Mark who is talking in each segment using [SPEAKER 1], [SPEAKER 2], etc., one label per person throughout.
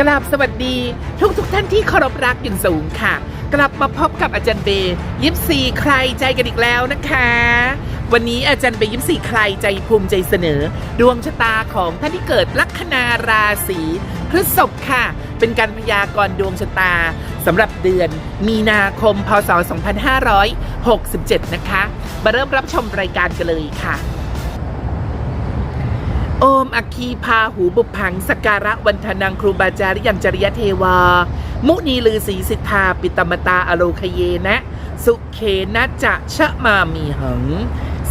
[SPEAKER 1] กราบสวัสดีทุกทุกท่านที่เคารพรักอย่างสูงค่ะ กลับมาพบกับอาจารย์เบย์ยิปซีใครใจกันอีกแล้วนะคะ วันนี้อาจารย์เบย์ยิปซีใครใจภูมิใจเสนอ ดวงชะตาของท่านที่เกิดลัคนาราศีพฤษภค่ะ เป็นการพยากรณ์ดวงชะตาสำหรับเดือนมีนาคมพศ 2567 นะคะ มาเริ่มรับชมรายการกันเลยค่ะ โอมอคีพาหูบุพังสกการะวันธนังครูบาจารยังจริยเทวา มุนีลือสีสิทธาปิตมตาอโลคเยนะ สุเคนะจะชะมามีหัง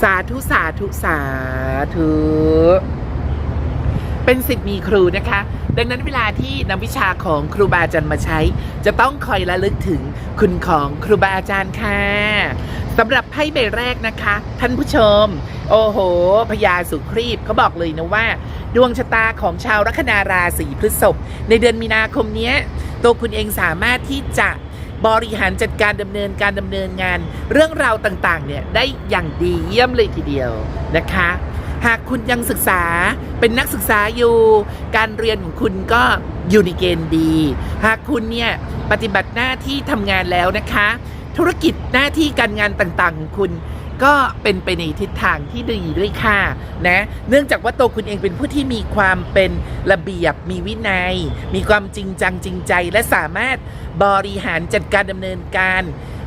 [SPEAKER 1] สาธุสาธุสาธุเป็นสิทธิ์มีครูนะคะ ดังนั้นเวลาที่นำวิชาของครูบาอาจารย์มาใช้ จะต้องคอยระลึกถึงคุณของครูบาอาจารย์ค่ะ สำหรับไพ่ใบแรกนะคะ ท่านผู้ชม โอ้โหพญาสุครีบเขาบอกเลยนะว่า ดวงชะตาของชาวลัคนาราศีพฤษภในเดือนมีนาคมนี้ตัวคุณเองสามารถที่จะบริหารจัดการดำเนินการดำเนินงาน เรื่องราวต่างๆเนี่ยได้อย่างดีเยี่ยมเลยทีเดียวนะคะ หากคุณยังศึกษาเป็นนักศึกษาอยู่ การเรียนของคุณก็อยู่ในเกณฑ์ดี หากคุณเนี่ยปฏิบัติหน้าที่ทำงานแล้วนะคะ ธุรกิจหน้าที่การงานต่างๆของคุณก็เป็นไปในทิศทางที่ดีด้วยค่ะนะเนื่องจากว่าตัวคุณเองเป็นผู้ที่มีความเป็นระเบียบมีวินัย มีความจริงจังจริงใจ และสามารถบริหารจัดการดำเนินการ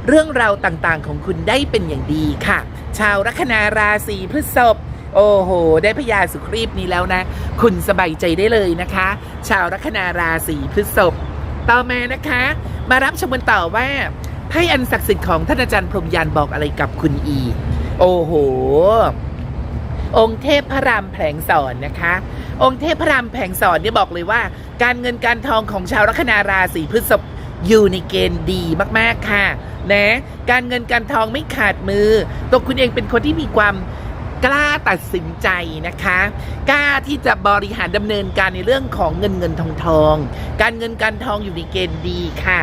[SPEAKER 1] เรื่องราวต่างๆของคุณได้เป็นอย่างดีค่ะ ชาวลัคนาราศีพฤษภโอ้โห ได้พญาสุครีบนี้แล้วนะ คุณสบายใจได้เลยนะคะ ชาวลัคนาราศีพฤษภต่อมานะคะ มารับชมกันต่อว่า ให้อันศักดิ์สิทธิ์ของท่านอาจารย์พรมยานบอกอะไรกับคุณอี โอ้โห องค์เทพพระรามแผลงสอนนะคะ องค์เทพพระรามแผลงสอนเนี่ยบอกเลยว่า การเงินการทองของชาวลัคนาราศีพฤษภอยู่ในเกณฑ์ดีมากๆค่ะนะการเงินการทองไม่ขาดมือตัวคุณเองเป็นคนที่มีความ กล้าตัดสินใจนะคะ กล้าที่จะบริหารดำเนินการในเรื่องของเงินเงินทองทอง การเงินการทองอยู่ในเกณฑ์ดีค่ะ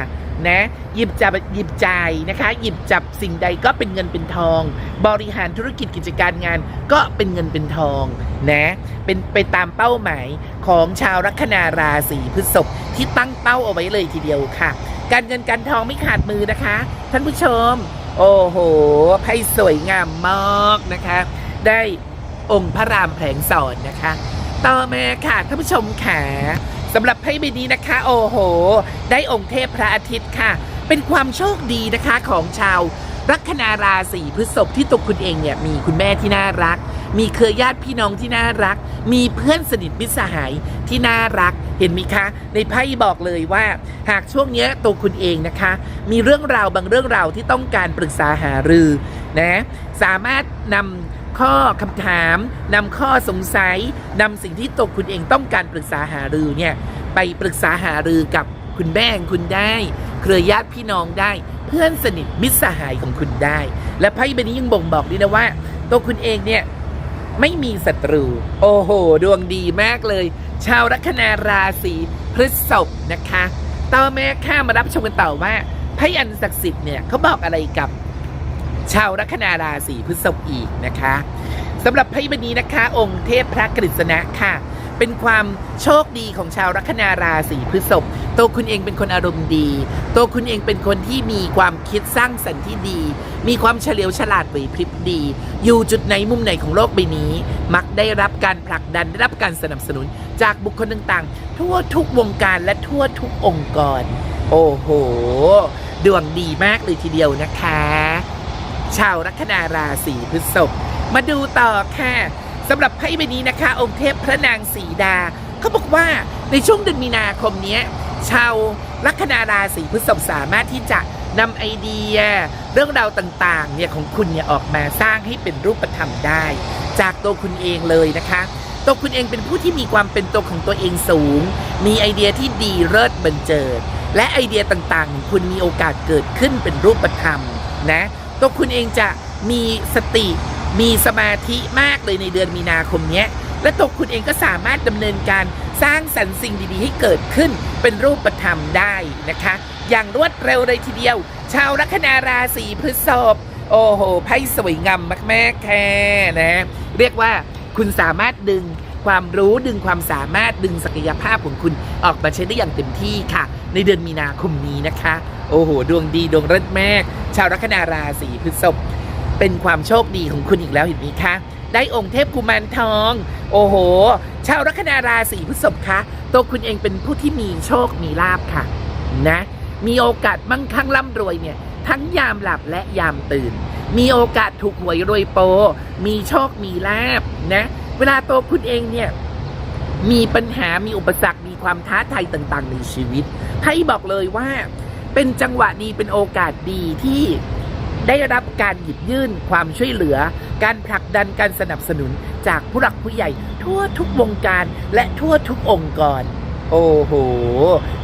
[SPEAKER 1] นะหยิบจับหยิบจ่ายนะคะ หยิบจับสิ่งใดก็เป็นเงินเป็นทอง บริหารธุรกิจกิจการงานก็เป็นเงินเป็นทองนะเป็นไปตามเป้าหมายของชาวลัคนาราศีพฤษภที่ตั้งเป้าเอาไว้เลยทีเดียวค่ะ การเงินการทองไม่ขาดมือนะคะ ท่านผู้ชม โอ้โหไพ่สวยงามมากนะคะ ได้องค์พระรามแผลงสอนนะคะ ต่อมาค่ะท่านผู้ชมขาสำหรับไพ่ใบนี้นะคะ โอ้โห ได้องค์เทพพระอาทิตย์ค่ะ เป็นความโชคดีนะคะของชาวลัคนาราศีพฤษภที่ตัวคุณเองเนี่ยมีคุณแม่ที่น่ารัก มีเครือญาติพี่น้องที่น่ารัก มีเพื่อนสนิทมิตรสหายที่น่ารักเห็นไหมคะ ในไพ่บอกเลยว่า หากช่วงเนี้ยตัวคุณเองนะคะ มีเรื่องราวบางเรื่องราวที่ต้องการปรึกษาหารือนะสามารถนำ ข้อคำถามนำข้อสงสัยนำสิ่งที่ตัวคุณเองต้องการปรึกษาหารือเนี่ยไปปรึกษาหารือกับคุณแม่คุณได้ เครือญาติพี่น้องได้ เพื่อนสนิทมิตรสหายของคุณได้ และไพ่ใบนี้ยังบ่งบอกด้วยนะว่า ตัวคุณเองเนี่ยไม่มีศัตรู โอ้โห ดวงดีมากเลย ชาวลัคนาราศีพฤษภนะคะต่อมาค่ะมารับชมกันต่อว่าไพ่อันศักดิ์สิทธิ์เนี่ยเขาบอกอะไรกับ ชาวลัคนาราศีพฤษภอีกนะคะสำหรับไพ่ใบนี้นะคะ องค์เทพพระกฤษณะค่ะ เป็นความโชคดีของชาวลัคนาราศีพฤษภตัวคุณเองเป็นคนอารมณ์ดี ตัวคุณเองเป็นคนที่มีความคิดสร้างสรรค์ที่ดี มีความเฉลียวฉลาดไหวพริบดี อยู่จุดไหนมุมไหนของโลกใบนี้ มักได้รับการผลักดันได้รับการสนับสนุน จากบุคคลต่างๆ ทั่วทุกวงการและทั่วทุกองค์กร โอ้โห ดวงดีมากเลยทีเดียวนะคะ ชาวลัคนาราศีพฤษภมาดูต่อค่ะสำหรับไพ่ใบนี้นะคะ องค์เทพพระนางสีดาเขาบอกว่าในช่วงเดือนมีนาคมนี้ชาวลัคนาราศีพฤษภสามารถที่จะนำไอเดีย เรื่องราวต่างๆเนี่ยของคุณเนี่ยออกมาสร้างให้เป็นรูปธรรมได้ จากตัวคุณเองเลยนะคะ ตัวคุณเองเป็นผู้ที่มีความเป็นตัวของตัวเองสูง มีไอเดียที่ดีเลิศบันเจิด และไอเดียต่างๆของคุณมีโอกาสเกิดขึ้นเป็นรูปธรรมนะ ตัวคุณเองจะมีสติมีสมาธิมากเลยในเดือนมีนาคมนี้และตัวคุณเองก็สามารถดำเนินการสร้างสรรค์สิ่งดีๆ ให้เกิดขึ้นเป็นรูปธรรมได้นะคะ อย่างรวดเร็วเลยทีเดียว ชาวลัคนาราศีพฤษภโอ้โหไพ่สวยงามมากๆแค่นะ เรียกว่าคุณสามารถดึงความรู้ดึงความสามารถดึงศักยภาพของคุณออกมาใช้ได้อย่างเต็มที่ค่ะ ในเดือนมีนาคมนี้นะคะ โอ้โห ดวงดีดวงเลิศมาก ชาวลัคนาราศีพฤษภเป็นความโชคดีของคุณอีกแล้วเห็นไหมคะ ได้องค์เทพกุมารทอง โอ้โห ชาวลัคนาราศีพฤษภคะตัวคุณเองเป็นผู้ที่มีโชคมีลาบค่ะ นะ มีโอกาสมั่งคั่งร่ำรวยเนี่ย ทั้งยามหลับและยามตื่น มีโอกาสถูกหวยรวยโป มีโชคมีลาบนะ เวลาตัวคุณเองเนี่ยมีปัญหามีอุปสรรคมีความท้าทายต่างๆ ในชีวิตไพ่บอกเลยว่า เป็นจังหวะดีเป็นโอกาสดีที่ได้รับการหยิบยื่นความช่วยเหลือ การผลักดันการสนับสนุนจากผู้หลักผู้ใหญ่ ทั่วทุกวงการและทั่วทุกองค์กร โอ้โห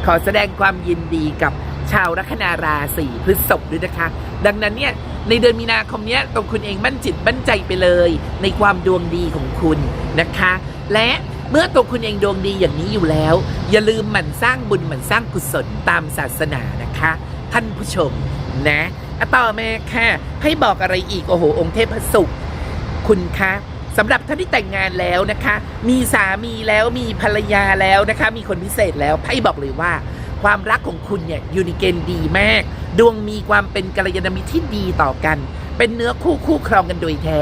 [SPEAKER 1] ขอแสดงความยินดีกับชาวลัคนาราศีพฤษภด้วยนะคะ ดังนั้นเนี่ยในเดือนมีนาคมเนี้ยตัวคุณเองมั่นจิตมั่นใจไปเลย ในความดวงดีของคุณนะคะ และ เมื่อตัวคุณเองดวงดีอย่างนี้อยู่แล้ว อย่าลืมหมั่นสร้างบุญหมั่นสร้างกุศลตามศาสนานะคะ ท่านผู้ชมนะอะต่อมาค่ะ ให้บอกอะไรอีกโอ้โห องค์เทพสุข คุณคะสำหรับท่านที่แต่งงานแล้วนะคะ มีสามีแล้วมีภรรยาแล้วนะคะ มีคนพิเศษแล้วไพ่บอกเลยว่า ความรักของคุณเนี่ยอยู่ในเกณฑ์ดีมาก ดวงมีความเป็นกัลยาณมิตรที่ดีต่อกัน เป็นเนื้อคู่คู่ครองกันโดยแท้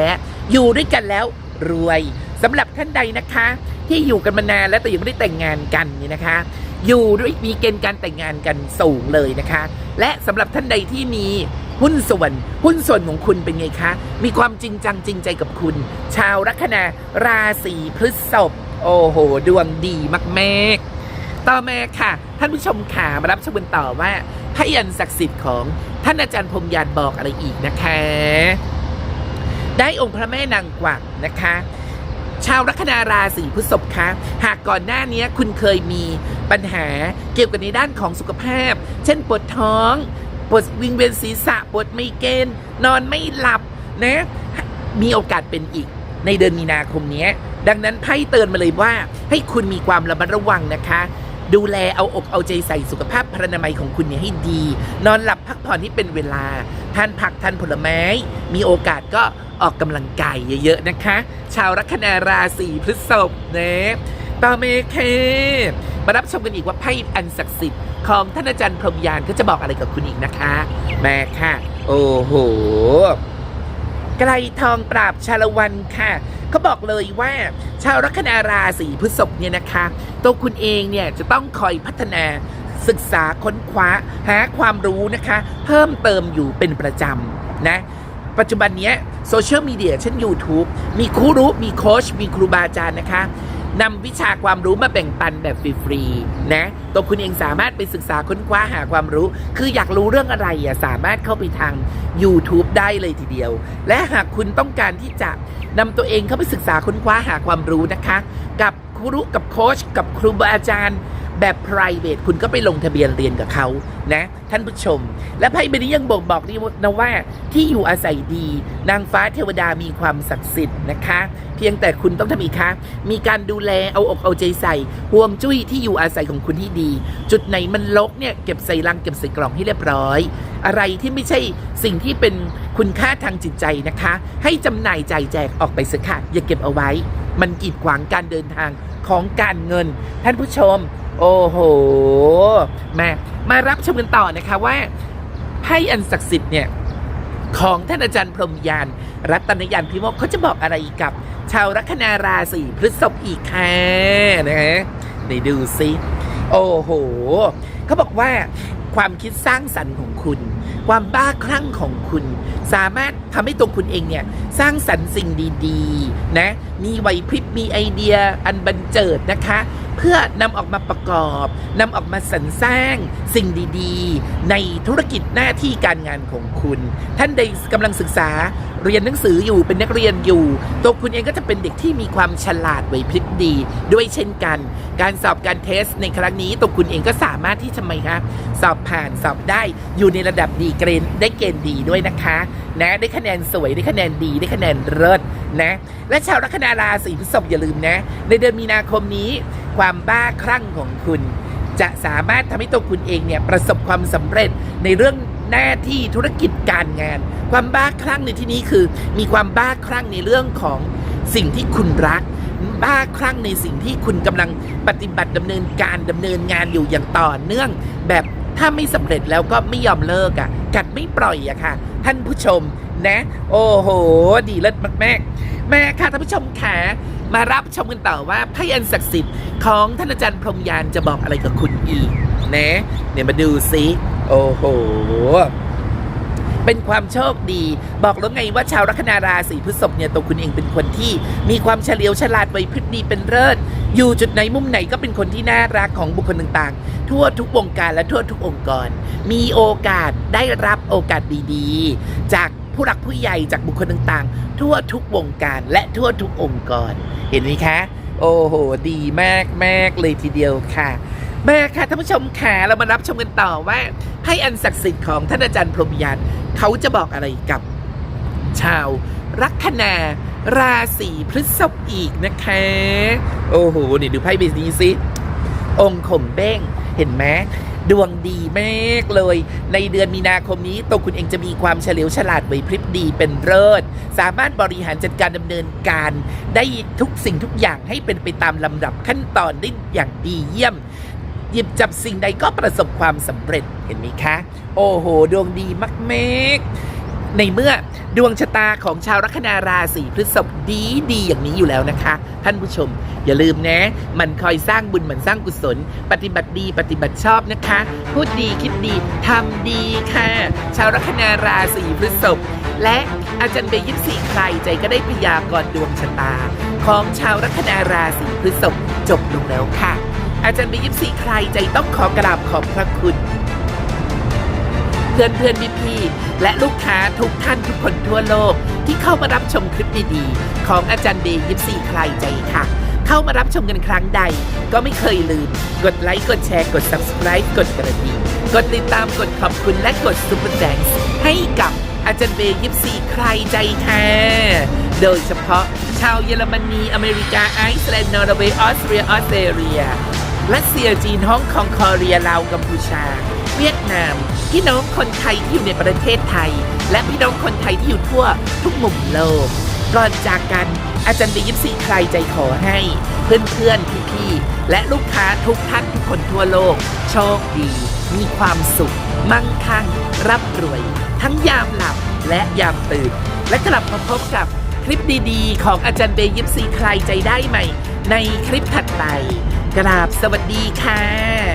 [SPEAKER 1] อยู่ด้วยกันแล้วรวยสำหรับท่านใดนะคะ ที่อยู่กันมานานแล้วแต่ยังไม่ได้แต่งงานกันนี่นะคะ อยู่ด้วยมีเกณฑ์การแต่งงานกันสูงเลยนะคะ และสำหรับท่านใดที่มีหุ้นส่วนหุ้นส่วนของคุณเป็นไงคะ มีความจริงจังจริงใจกับคุณ ชาวลัคนาราศีพฤษภโอ้โห ดวงดีมากๆต่อมาค่ะ ท่านผู้ชมขามารับชมกันต่อว่าพระยันศักดิ์สิทธิ์ของท่านอาจารย์พรมยานบอกอะไรอีกนะคะ ได้องค์พระแม่นางกวักนะคะ ชาวลัคนาราศีพฤษภคะหากก่อนหน้านี้คุณเคยมีปัญหาเกี่ยวกับในด้านของสุขภาพ เช่นปวดท้องปวดวิงเวียนศีรษะปวดไมเกรนนอนไม่หลับนะมีโอกาสเป็นอีกในเดือนมีนาคมนี้ดังนั้นไพ่เตือนมาเลยว่าให้คุณมีความระมัดระวังนะคะ ดูแลเอาอกเอาใจใส่สุขภาพพรรณนามัยของคุณเนี่ยให้ดี นอนหลับพักผ่อนให้เป็นเวลา ทานผักทานผลไม้ มีโอกาสก็ออกกำลังกายเยอะๆนะคะ ชาวลัคนาราศีพฤษภนะต่อเมเคมารับชมกันอีกว่าไพ่อันศักดิ์สิทธิ์ของท่านอาจารย์พรหมยานก็จะบอกอะไรกับคุณอีกนะคะ แม่ค่ะ โอ้โห ไกลทองปราบชาละวันค่ะเขาบอกเลยว่าชาวลัคนาราศีพฤษภเนี่ยนะคะ ตัวคุณเองเนี่ยจะต้องคอยพัฒนาศึกษาค้นคว้าหาความรู้นะคะ เพิ่มเติมอยู่เป็นประจำนะปัจจุบันเนี้ยโซเชียลมีเดียเช่น YouTube มีครูรู้มีโค้ชมีครูบาอาจารย์นะคะ นำวิชาความรู้มาแบ่งปันแบบฟรีๆนะตัวคุณเองสามารถไปศึกษาค้นคว้าหาความรู้ คืออยากรู้เรื่องอะไรอะสามารถเข้าไปทาง YouTube ได้เลยทีเดียว และหากคุณต้องการที่จะนำตัวเองเข้าไปศึกษาค้นคว้าหาความรู้นะคะ กับครูกับโค้ชกับครูบาอาจารย์ แบบ private คุณก็ไปลงทะเบียนเรียนกับเขานะ ท่านผู้ชม และไพ่ใบนี้ยังบ่งบอกนี่นะว่าที่อยู่อาศัยดี นางฟ้าเทวดามีความศักดิ์สิทธิ์นะคะ เพียงแต่คุณต้องทำอีกคะมีการดูแลเอาอกเอาใจใส่ห่วงจุ้ยที่อยู่อาศัยของคุณที่ดี จุดไหนมันลกเนี่ยเก็บใส่ลังเก็บใส่กล่องให้เรียบร้อย อะไรที่ไม่ใช่สิ่งที่เป็นคุณค่าทางจิตใจนะคะ ให้จำหน่ายจ่ายแจกออกไปสักค่ะอย่าเก็บเอาไว้ มันกีดขวางการเดินทาง ของการเงิน ท่านผู้ชม โอ้โหมามารับชมกันต่อนะคะว่าไพ่อันศักดิ์สิทธิ์เนี่ยของท่านอาจารย์พรหมยาน รัตนยานพิโมกเขาจะบอกอะไรกับ ชาวลัคนาราศีพฤษภอีกค่ะนะฮะไหนดูซิโอ้โห เขาบอกว่า ความคิดสร้างสรรค์ของคุณ ความบ้าคลั่งของคุณ สามารถทำให้ตัวคุณเองเนี่ย สร้างสรรค์สิ่งดี ๆ นะ มีไหวพริบมีไอเดียอันบันเจิดนะคะ เพื่อนำออกมาประกอบนำออกมาสรรสร้างสิ่งดีๆ ในธุรกิจหน้าที่การงานของคุณ ท่านใดกำลังศึกษาเรียนหนังสืออยู่เป็นนักเรียนอยู่ ตัวคุณเองก็จะเป็นเด็กที่มีความฉลาดไหวพริบดี ด้วยเช่นกัน การสอบการเทสในครั้งนี้ตัวคุณเองก็สามารถที่ทำไมคะสอบผ่านสอบได้อยู่ในระดับดีเกรนได้เกณฑ์ดีด้วยนะคะนะได้คะแนนสวยได้คะแนนดีได้คะแนนเลิศนะ และชาวลัคนาราศีพฤษภอย่าลืมนะ ในเดือนมีนาคมนี้ ความบ้าคลั่งของคุณ จะสามารถทำให้ตัวคุณเองเนี่ยประสบความสำเร็จในเรื่องหน้าที่ธุรกิจการงาน ความบ้าคลั่งในที่นี้คือ มีความบ้าคลั่งในเรื่องของสิ่งที่คุณรัก บ้าคลั่งในสิ่งที่คุณกำลังปฏิบัติดำเนินการดำเนินงานอยู่อย่างต่อเนื่อง แบบถ้าไม่สำเร็จแล้วก็ไม่ยอมเลิกอะ่ะ กัดไม่ปล่อยอะค่ะ ท่านผู้ชมนะ โอ้โห ดีเลิศมากๆ แม่ค่ะท่านผู้ชมค่ะ มารับชมกันต่อว่าพยันศักดิ์สิทธิ์ของท่านอาจารย์พรมยานจะบอกอะไรกับคุณอีกนะเนี่ยมาดูซิโอ้โหเป็นความโชคดี บอกแล้วไงว่าชาวลัคนาราศีพฤษภเนี่ยตัวคุณเองเป็นคนที่ มีความเฉลียวฉลาดไวพริบดีเป็นเลิศอยู่จุดไหนมุมไหนก็เป็นคนที่น่ารักของบุคคลต่างๆ ทั่วทุกวงการและทั่วทุกองค์กร มีโอกาสได้รับโอกาสดีๆ จาก ผู้หลักผู้ใหญ่จากบุคคลต่างๆ ทั่วทุกวงการและทั่วทุกองค์กร เห็นไหมคะ โอ้โห ดีมากมากเลยทีเดียวค่ะแม่ค่ะท่านผู้ชมค่ะเรามารับชมกันต่อว่าให้อันศักดิ์สิทธิ์ของท่านอาจารย์พรหมยานเขาจะบอกอะไรกับชาวลัคนาราศีพฤษภอีกนะคะ โอ้โห นี่ดูไพ่ใบนี้สิ องค์ข่มเบ้ง เห็นไหม ดวงดีมากเลย ในเดือนมีนาคมนี้ตัวคุณเองจะมีความเฉลียวฉลาดไหวพริบดีเป็นเลิศสามารถบริหารจัดการดำเนินการ ได้ทุกสิ่งทุกอย่างให้เป็นไปตามลำดับขั้นตอนได้อย่างดีเยี่ยมหยิบจับสิ่งใดก็ประสบความสำเร็จเห็นไหมคะ โอ้โห ดวงดีมากๆ ในเมื่อดวงชะตาของชาวลัคนาราศีพฤษภดีดีอย่างนี้อยู่แล้วนะคะ ท่านผู้ชม อย่าลืมนะ มันคอยสร้างบุญเหมือนสร้างกุศล ปฏิบัติดีปฏิบัติชอบนะคะ พูดดีคิดดีทำดีค่ะ ชาวลัคนาราศีพฤษภและอาจารย์เบยิปสีใครใจก็ได้พยากรณ์ดวงชะตา ของชาวลัคนาราศีพฤษภจบลงแล้วค่ะ อาจารย์เบียิปซีใครใจต้องขอกราบขอบพระคุณ พื่อนเพื่อนพี่พี่ๆและลูกค้าทุกท่านทุกคนทั่วโลก ที่เข้ามารับชมคลิปดีๆของอาจารย์เบยิปซีใครใจค่ะ เข้ามารับชมกันครั้งใด ก็ไม่เคยลืม กดไลค์กดแชร์กด subscribe กดกระดิ่งกดติดตามกดขอบคุณและกดซุปเปอร์แดงให้กับอาจารย์เบยิปซีใครใจค่ะโดยเฉพาะชาวเยอรมนี อเมริกา ไอซ์แลนด์ นอร์เวย์ ออสเตรีย ออสเตรเลีย รัสเซีย จีน ฮ่องกงคอเรียลาว กัมพูชา เวียดนาม พี่น้องคนไทยที่อยู่ในประเทศไทย และพี่น้องคนไทยที่อยู่ทั่วทุกมุมโลกก่อนจากกันอาจารย์บียิปซีใครใจขอให้ เพื่อนเพื่อนพี่พี่ๆและลูกค้าทุกท่านทุกคนทั่วโลก โชคดี มีความสุข มั่งคั่งร่ำรวย ทั้งยามหลับและยามตื่น และกลับมาพบกับคลิปดีๆ ของอาจารย์เบยิปซีใครใจได้ใหม่ ในคลิปถัดไป กราบสวัสดีค่ะ